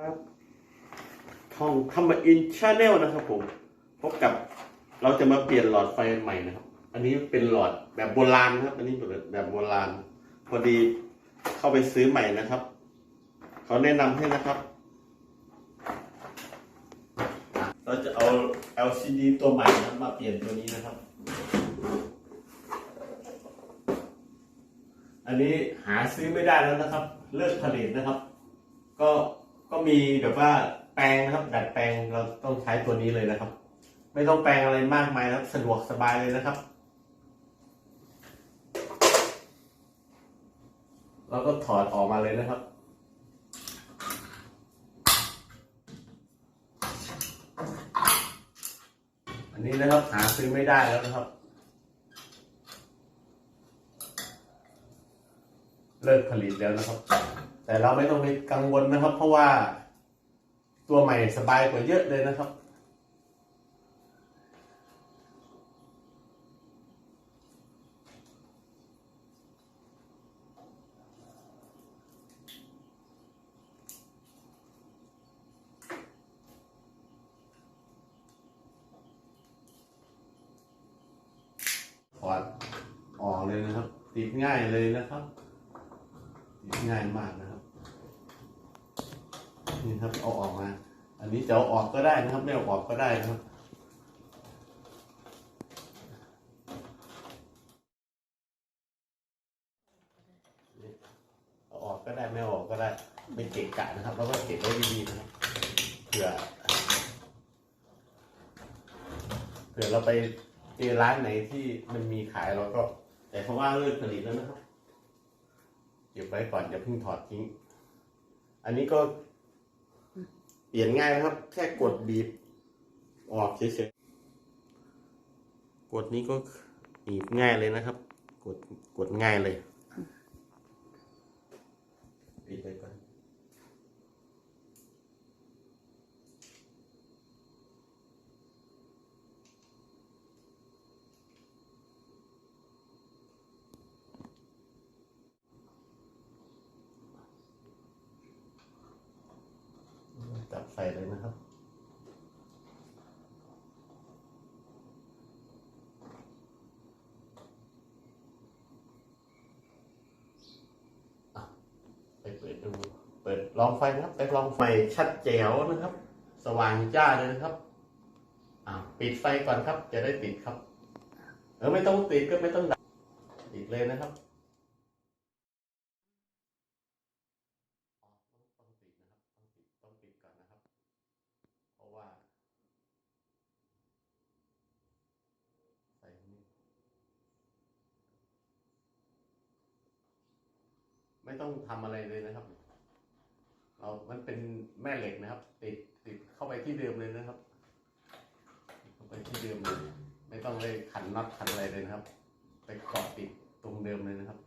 ครับทองทำมอินชาแนลนะครับผม พบกับเราจะมาเปลี่ยนหลอดไฟใหม่นะครับ อันนี้เป็นหลอดแบบโบราณนะครับ อันนี้แบบแบบโบราณ พอดีเข้าไปซื้อใหม่นะครับ เขาแนะนำให้นะครับ เราจะเอา LCD ตัวใหม่นะมาเปลี่ยนตัวนี้นะครับ อันนี้หาซื้อไม่ได้แล้วนะครับ เลิกผลิตนะครับ ก็ ก็มีแบบว่าแปลงนะครับดัดแปลงเราต้องใช้ตัวนี้เลยนะครับ ไม่ต้องแปลงอะไรมากมายครับสะดวกสบายเลยนะครับ เราก็ถอดออกมาเลยนะครับอันนี้นะครับหาซื้อไม่ได้แล้วนะครับ เลิกผลิตแล้วนะครับ แต่เราไม่ต้องไปกังวลนะครับ เพราะว่าตัวใหม่สบายกว่าเยอะเลยนะครับ ถอดออกเลยนะครับ ติดง่ายเลยนะครับ ติดง่ายมากนะครับ นี่ครับเอาออกมา อันนี้จะเอาออกก็ได้นะครับ ไม่เอาออกก็ได้นะครับเอาออกก็ได้ไม่เอาออกก็ได้ไม่เกะกะนะครับ แล้วก็เก็บไว้ดีๆนะครับเผื่อเผื่อเราไปเจอร้านไหนที่มันมีขายเราก็ แต่เพราะว่าเลิกผลิตแล้วนะครับเก็บไว้ก่อนอย่าเพิ่งถอดทิ้ง อันนี้ก็ เปลี่ยนง่ายนะครับ แค่กดบีบ ออกเฉยๆ กดนี้ก็บีบง่ายเลยนะครับ กดกดง่ายเลยปิดไปก่อน ใส่เลยนะครับ ไปเปิดดู เปิดลองไฟนะครับ ไปลองไฟชัดแจ๋วนะครับ สว่างจ้าเลยนะครับอ่าปิดไฟก่อนครับ จะได้ติดครับ เออไม่ต้องติดก็ไม่ต้องดับปิดเลยนะครับต้องปิดนะครับ ต้องปิดต้องปิดก่อนนะครับ เพราะ ว่าไฟนี่ไม่ต้องทำอะไรเลยนะครับ เรา มันเป็นแม่เหล็กนะครับ ติดติดเข้าไปที่เดิมเลยนะครับ เข้าไปที่เดิมเลย ไม่ต้องเลยขันน็อตขันอะไรเลยนะครับ ไปเกาะติดตรงเดิมเลยนะครับ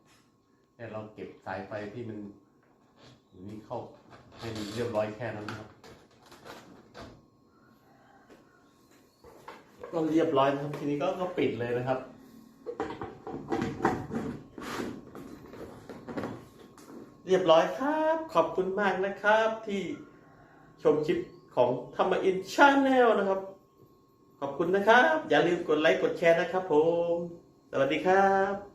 แค่เราเก็บสายไฟที่มันอยู่นี่เข้าให้มันเรียบร้อยแค่นั้นนะครับ ก็เรียบร้อยนะครับ ทีนี้ก็ก็ปิดเลยนะครับ เรียบร้อยครับ ขอบคุณมากนะครับ ที่ชมคลิปของธรรมอินชาแนลนะครับ ขอบคุณนะครับ อย่าลืมกดไลค์กดแชร์นะครับผม สวัสดีครับ